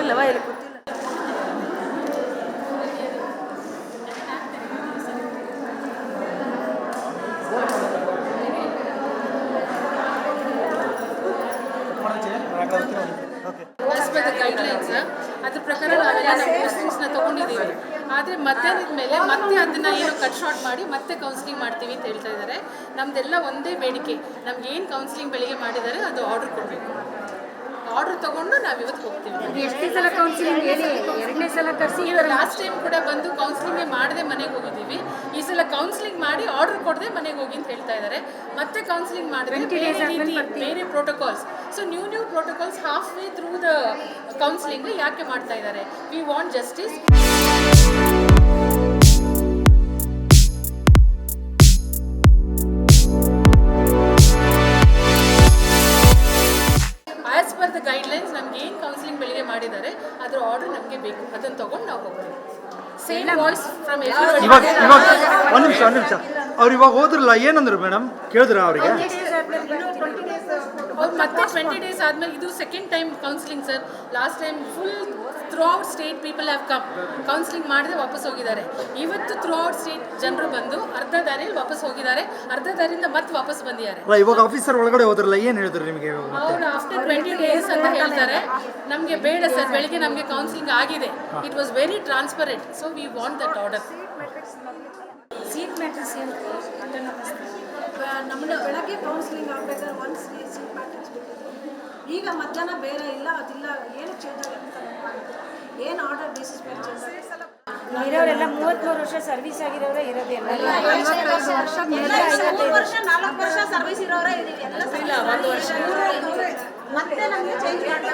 இல்லவா இல்லை குத்தி Gracias. ಗೈಡ್ಲೈನ್ಸ್ ಅದ್ರ ಪ್ರಕಾರ ನಾವೆಲ್ಲ ನಮ್ಮ ಪೋಸ್ಟಿಂಗ್ಸ್ನ ತೊಗೊಂಡಿದ್ದೀವಿ. ಆದರೆ ಮಧ್ಯಾಹ್ನದ ಮೇಲೆ ಮತ್ತೆ ಅದನ್ನ ಏನು ಕಟ್ ಶಾರ್ಟ್ ಮಾಡಿ ಮತ್ತೆ ಕೌನ್ಸಿಲಿಂಗ್ ಮಾಡ್ತೀವಿ ಅಂತ ಹೇಳ್ತಾ ಇದ್ದಾರೆ. ನಮ್ದೆಲ್ಲ ಒಂದೇ ಬೇಡಿಕೆ. ನಮ್ಗೆ ಏನು ಕೌನ್ಸಿಲಿಂಗ್ ಬೆಳಿಗ್ಗೆ ಮಾಡಿದ್ದಾರೆ ಅದು ಆರ್ಡರ್ ಕೊಡಬೇಕು. ಆರ್ಡರ್ ತಗೊಂಡು ನಾವು ಇವತ್ತು ಹೋಗ್ತೀವಿ. ಎಷ್ಟೇ ಸಲ ಕೌನ್ಸಿಲಿಂಗ್ ಎರಡನೇ ಸಲ ಕರೆಸಿ ಲಾಸ್ಟ್ ಟೈಮ್ ಕೂಡ ಬಂದು ಕೌನ್ಸಿಲಿಂಗೇ ಮಾಡದೆ ಮನೆಗೆ ಹೋಗಿದ್ದೀವಿ. ಈ ಸಲ ಕೌನ್ಸಿಲಿಂಗ್ ಮಾಡಿ ಆರ್ಡರ್ ಕೊಡದೆ ಮನೆಗೆ ಹೋಗಿ ಅಂತ ಹೇಳ್ತಾ ಇದ್ದಾರೆ ಮತ್ತೆ ಕೌನ್ಸಿಲಿಂಗ್ ಮಾಡಿದ್ರೆ ಬೇರೆ ರೀತಿ ಬೇರೆ protocols so new new protocols half way through the counselling ಯಾಕೆ ಮಾಡ್ತಾ ಇದ್ದಾರೆ ವಿ ವಾಂಟ್ ಜಸ್ಟಿಸ್ ಅದರ ಆರ್ಡರ್ ನಮಗೆ ಬೇಕು. ಅದನ್ನು ತಗೊಂಡು ನಾವು ಹೋಗ್ತೀವಿ. ಸೇಮ್ ವಾಯ್ಸ್ ಫ್ರಮ್ ಇವಾಗ ಇವಾಗ ಒಂದು ನಿಮಿಷ ಒಂದು ನಿಮಿಷ. ಅವ್ರು ಇವಾಗ ಹೋದ್ರಲ್ಲ ಏನಂದ್ರು ಮೇಡಮ್ ಕೇಳಿದ್ರ ಅವರಿಗೆ? ಅವ್ರು ಮತ್ತೆ ಟ್ವೆಂಟಿ ಡೇಸ್ ಆದ್ಮೇಲೆ ಇದು second time counselling sir last time full throughout state people have come counselling ಮಾಡಿದ್ರೆ ವಾಪಸ್ ಹೋಗಿದ್ದಾರೆ. ಇವತ್ತು ಥ್ರೂ ಔಟ್ ಸ್ಟೇಟ್ ಜನರು ಬಂದು ಅರ್ಧ ದಾರಿಯಲ್ಲಿ ವಾಪಸ್ ಹೋಗಿದ್ದಾರೆ. ಅರ್ಧ ದಾರಿಯಿಂದ ಮತ್ತೆ ವಾಪಸ್ ಬಂದಿದ್ದಾರೆ. ಅಲ್ಲ ಇವಾಗ ಆಫೀಸರ್ ಒಳಗಡೆ ಹೋದ್ರಲ್ಲ ಏನು ಹೇಳಿದ್ರು ನಿಮಗೆ ಇವಾಗ ಮತ್ತೆ? ಅವ್ರು ಆಫ್ಟರ್ ಟ್ವೆಂಟಿ ಡೇಸ್ ಅಂತ ಹೇಳ್ತಾರೆ ನಮಗೆ ಬೇಡ ಸರ್ ಬೆಳಿಗ್ಗೆ ನಮಗೆ ಕೌನ್ಸಿಲಿಂಗ್ ಆಗಿದೆ. It was very transparent so we want that order seat matrix ಏನು ನಮ್ಮನ್ನ ಬೆಳಗ್ಗೆ ಕೌನ್ಸಿಲಿಂಗ್ ಆಗ್ಬೇಕಾದ್ರೆ ಒಂದು ಸಿ ಮ್ಯಾಟ್ರಿಕ್ಸ್ ಬಿಟ್ಟಿದ್ರು. ಈಗ ಮಧ್ಯಾಹ್ನ ಬೇರೆ ಇಲ್ಲ ಅದಿಲ್ಲ ಏನು ಚೇಂಜ್ ಆಗುತ್ತೆ ಏನು ಆರ್ಡರ್ ಬೇಸಿಸ್ ಮೇಲೆ ಚೇಂಜ್ ಆಗುತ್ತೆ ಇರೋರೆಲ್ಲ ಮೂವತ್ತ್ಮೂರು ವರ್ಷ ಸರ್ವಿಸ್ ಆಗಿರೋರೇ ಇರೋದೇ ವರ್ಷ ನಾಲ್ಕು ವರ್ಷ ಸರ್ವಿಸ್ ಇರೋರೇ ಇದೀವಿ. ಎಲ್ಲ ಇಲ್ಲ ಒಂದು ವರ್ಷ. ಮತ್ತೆ ನಮಗೆ ಚೇಂಜ್ ಮಾಡಿ